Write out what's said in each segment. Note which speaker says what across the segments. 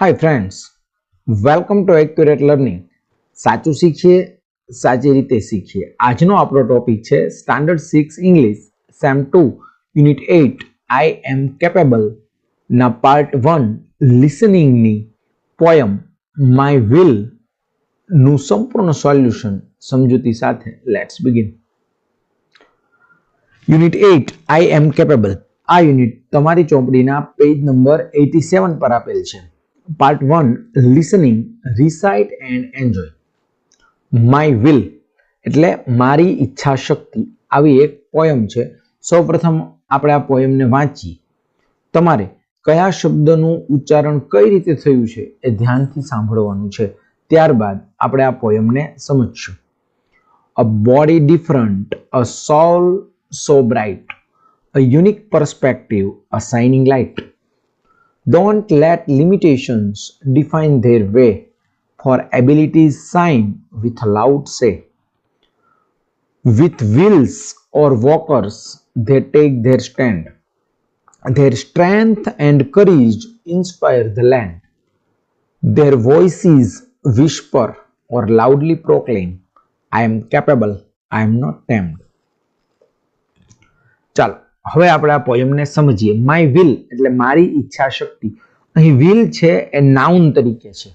Speaker 1: Hi friends welcome to accurate learning સાચું શીખીએ, સાચી રીતે શીખીએ. આજનો આપણો ટોપિક છે standard six English sem two unit eight I am capable ના પાર્ટ વન લિસનિંગની પોયમ માય વિલનું સંપૂર્ણ સોલ્યુશન સમજૂતી સાથે let's begin unit eight I am capable આ યુનિટ તમારી ચોપડીના પેજ નંબર એટી સેવન પર આપેલ છે. Part one listening recite and enjoy my will એટલે મારી ઈચ્છા શક્તિ આવી એક પોયમ છે. સૌપ્રથમ આપણે આ પોયમને વાંચીએ. તમારે કયા શબ્દનું ઉચ્ચારણ કઈ રીતે થયું છે એ ધ્યાનથી સાંભળવાનું છે. ત્યારબાદ આપણે આ પોયમને સમજશું. A body different a soul so bright a unique perspective a shining light. Don't let limitations define their way, for abilities sign with loud say. With wheels or walkers, they take their stand. Their strength and courage inspire the land. Their voices whisper or loudly proclaim, I am capable, I am not tamed. ચાલો હવે આપણે આ પોયમને સમજીએ. My will એટલે મારી ઈચ્છા શક્તિ અહીં will છે એ નાઉન તરીકે છે.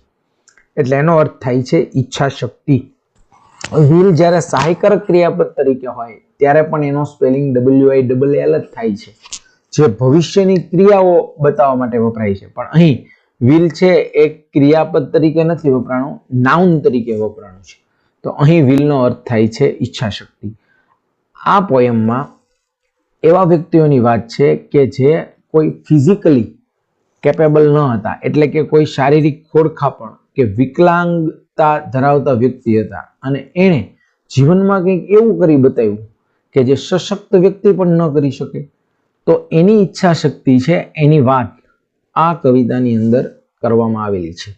Speaker 1: એટલે એનો અર્થ થાય છે ઈચ્છા શક્તિ વિલ જ્યારે સહાયકારક ક્રિયાપદ તરીકે હોય, ત્યારે પણ એનો spelling W I double L જ થાય છે. જે ભવિષ્યની ક્રિયાઓ બતાવવા માટે વપરાય છે. પણ અહીં વિલ છે એ ક્રિયાપદ તરીકે નથી વપરાણું નાઉન તરીકે વપરાણું છે. તો અહીં વિલનો અર્થ થાય છે ઈચ્છા શક્તિ આ પોયમમાં એવા વ્યક્તિઓની વાત છે કે જે કોઈ ફિઝિકલી કેપેબલ ન હતા. એટલે કે કોઈ શારીરિક ખોડખાપણ કે વિકલાંગતા ધરાવતા વ્યક્તિ હતા. અને એણે જીવનમાં કંઈક એવું કરી બતાવ્યું કે જે સશક્ત વ્યક્તિ પણ ન કરી શકે. તો એની ઈચ્છા શક્તિ છે, એની વાત આ કવિતાની અંદર કરવામાં આવેલી છે.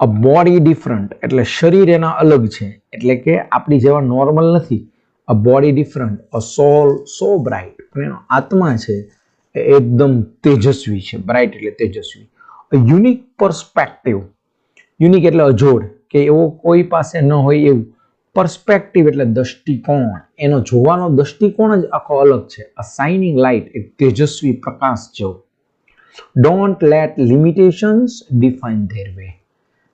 Speaker 1: અ બોડી ડિફરન્ટ એટલે શરીર એના અલગ છે. એટલે કે આપણી જેવા નોર્મલ નથી. A body different a soul so bright પણ એનો આત્મા છે એ એકદમ તેજસ્વી છે બ્રાઇટ એટલે તેજસ્વી. યુનિક પર્સપેક્ટિવ યુનિક એટલે અજોડ, કે એવો કોઈ પાસે ન હોય એવું. પર્સપેક્ટિવ એટલે દૃષ્ટિકોણ એનો જોવાનો દૃષ્ટિકોણ જ આખો અલગ છે. અ સાઇનિંગ લાઇટ એક તેજસ્વી પ્રકાશ જેવો. Don't let limitations define their way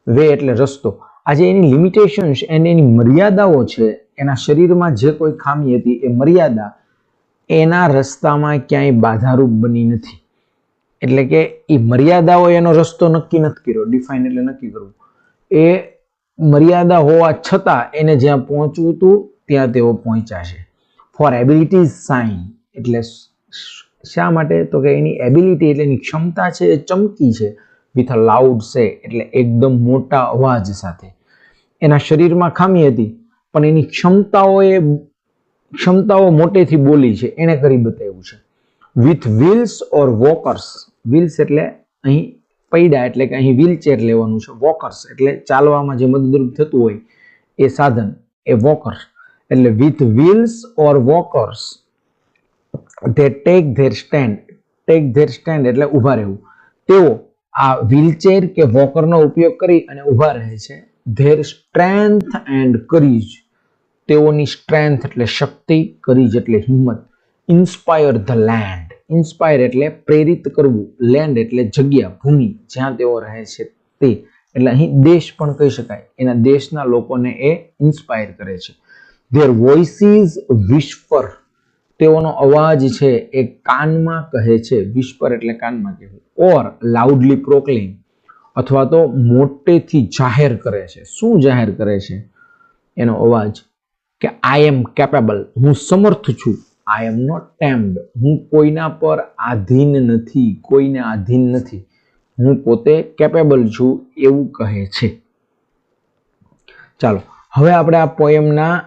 Speaker 1: way એટલે રસ્તો. આજે એની લિમિટેશન્સ અને એની મર્યાદાઓ છે એના શરીરમાં જે કોઈ ખામી હતી એ મર્યાદા એના રસ્તામાં ક્યાંય બાધારૂપ બની નથી. એટલે કે એ મર્યાદાઓ એનો રસ્તો નક્કી નથી કર્યો ડિફાઇન એટલે નક્કી કરવું. એ મર્યાદા હોવા છતાં એને જ્યાં પહોંચવું હતું, ત્યાં તેઓ પહોંચ્યા છે. ફોર એબિલિટીઝ સાઇન એટલે શા માટે? તો કે એની એબિલિટી એટલે એની ક્ષમતા છે, એ ચમકી છે વિથ અ લાઉડ સે એટલે એકદમ મોટા અવાજ સાથે. એના શરીરમાં ખામી હતી. પણ એની ક્ષમતાઓએ ક્ષમતાઓ મોટેથી બોલી છે. એણે કરી બતાવ્યું છે. With wheels or walkers wheels એટલે અહીં પૈડા એટલે કે અહીં વ્હીલચેર લેવાનું છે. વોકર્સ એટલે ચાલવામાં જે મદદરૂપ થતું હોય એ સાધન, એ વોકર્સ એટલે with wheels or walkers they take their stand take their stand એટલે ઊભા રહેવું. તેઓ આ વ્હીલચેર કે વોકરનો ઉપયોગ કરી અને ઊભા રહે છે. ધેર સ્ટ્રેન્થ એન્ડ કરીજ તેઓની સ્ટ્રેન્થ એટલે શક્તિ કરીજ એટલે હિંમત. ઇન્સ્પાયર ધ લેન્ડ ઇન્સ્પાયર એટલે પ્રેરિત કરવું. લેન્ડ એટલે જગ્યા, ભૂમિ. જ્યાં તેઓ રહે છે તે. એટલે અહીં દેશ પણ કહી શકાય. એના દેશના લોકોને એ ઇન્સ્પાયર કરે છે. ધેર વોઇસીસ વિશ્વર તેઓનો અવાજ છે એ કાનમાં કહે છે. વિશ્વર એટલે કાનમાં કહેવું ઓર લાઉડલી પ્રોક્લેમ અથવા તો મોટેથી જાહેર કરે છે. શું જાહેર કરે છે? એનો અવાજ કે આઈ એમ કેપેબલ હું સમર્થ છું. આઈ એમ નોટ ટેમ્ડ હું કોઈના પર આધીન નથી. કોઈને આધીન નથી. હું પોતે કેપેબલ છું એવું કહે છે. ચાલો, હવે આપણે આ પોયમના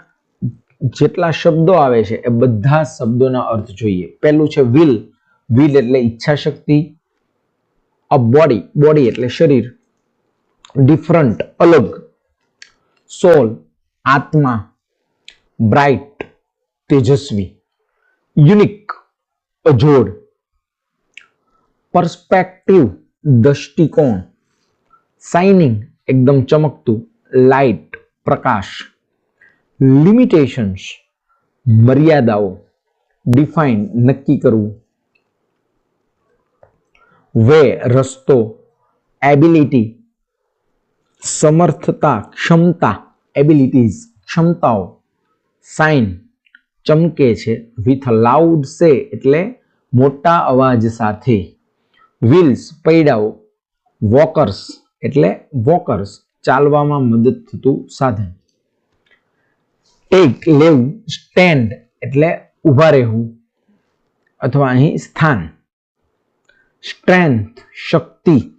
Speaker 1: જેટલા શબ્દો આવે છે એ બધા શબ્દોના અર્થ જોઈએ. પહેલું છે વિલ વિલ એટલે ઈચ્છા શક્તિ અ બોડી બોડી એટલે શરીર. ડિફરન્ટ અલગ. સોલ આત્મા. બ્રાઇટ, તેજસ્વી, યુનિક, અજોડ. પર્સપેક્ટિવ દૃષ્ટિકોણ. સાઇનિંગ એકદમ ચમકતું. લાઇટ, પ્રકાશ. લિમિટેશન્સ, મર્યાદાઓ. ડિફાઇન, નક્કી કરવું. વે, રસ્તો. એબિલિટી. સમર્થતા, ક્ષમતા. એબિલિટીઝ, ક્ષમતાઓ. સાઇન ચમકે છે. વિથ લાઉડ સે એટલે મોટા અવાજ સાથે. વ્હીલ્સ પૈડાઓ, વોકર્સ એટલે વોકર્સ ચાલવામાં મદદ થતું સાધન. ટેક લેવું સ્ટેન્ડ એટલે ઊભા રહેવું અથવા અહીં સ્થાન. સ્ટ્રેન્થ શક્તિ.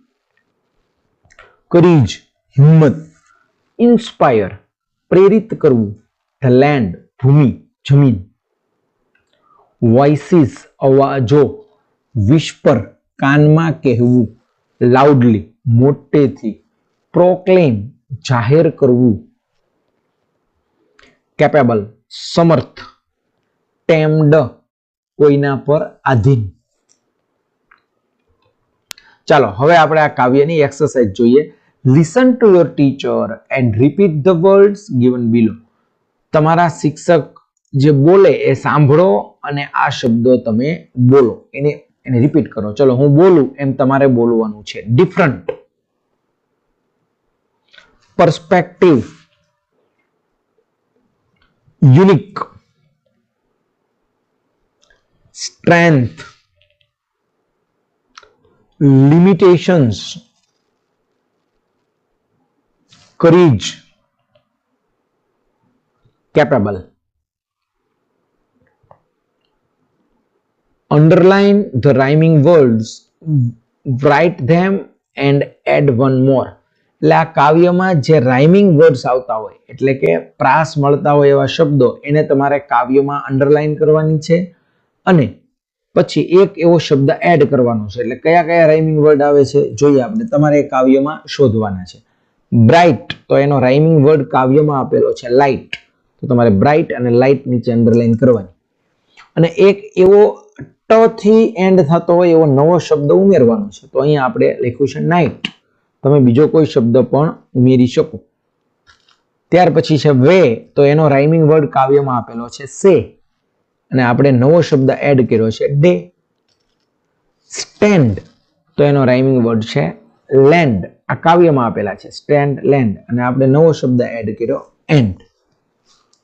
Speaker 1: કરીજ હિંમત. ઇન્સ્પાયર પ્રેરિત કરવું. ધ લેન્ડ ભૂમિ, જમીન. વોઇસીસ અવાજો વિશ્પર કાનમાં કહેવું. લાઉડલી મોટેથી. પ્રોક્લેમ જાહેર કરવું. કેપેબલ સમર્થ. ટેમ્ડ કોઈના પર આધીન. ચાલો, હવે આપણે આ કાવ્યની એક્સરસાઇઝ જોઈએ. Listen to your teacher and repeat the words given below તમારા શિક્ષક જે બોલે એ સાંભળો અને આ શબ્દો તમે બોલો. એને એને રિપીટ કરો. ચલો, હું બોલું એમ તમારે બોલવાનું છે. Different perspective unique strength limitations courage. Capable. Underline the rhyming words, write them and add one more. એટલે આ કાવ્યમાં જે રાઇમિંગ વર્ડ્સ આવતા હોય, એટલે કે પ્રાસ મળતા હોય એવા શબ્દો, એને તમારે કાવ્યમાં અંડરલાઇન કરવાની છે અને પછી એક એવો શબ્દ એડ કરવાનો છે. એટલે કયા કયા રાઇમિંગ વર્ડ આવે છે, જોઈએ આપણે. તમારે કાવ્યમાં શોધવાના છે. બ્રાઇટ તો એનો રાઇમિંગ વર્ડ કાવ્યમાં આપેલો છે લાઇટ તો તમારે બ્રાઇટ અને લાઇટ નીચે અંડરલાઇન કરવાની. અને એક એવો ટથી એન્ડ થતો હોય એવો નવો શબ્દ ઉમેરવાનો છે. તો અહીંયા આપણે લખ્યું છે નાઇટ. તમે બીજો કોઈ શબ્દ પણ ઉમેરી શકો. ત્યાર પછી છે વે. તો એનો રાઇમિંગ વર્ડ કાવ્યમાં આપેલો છે સે. અને આપણે નવો શબ્દ એડ કર્યો છે ડે. સ્ટેન્ડ. તો એનો રાઇમિંગ વર્ડ છે લેન્ડ. આ કાવ્યમાં આપેલા છે સ્ટેન્ડ, લેન્ડ. અને આપણે નવો શબ્દ એડ કર્યો એન્ડ.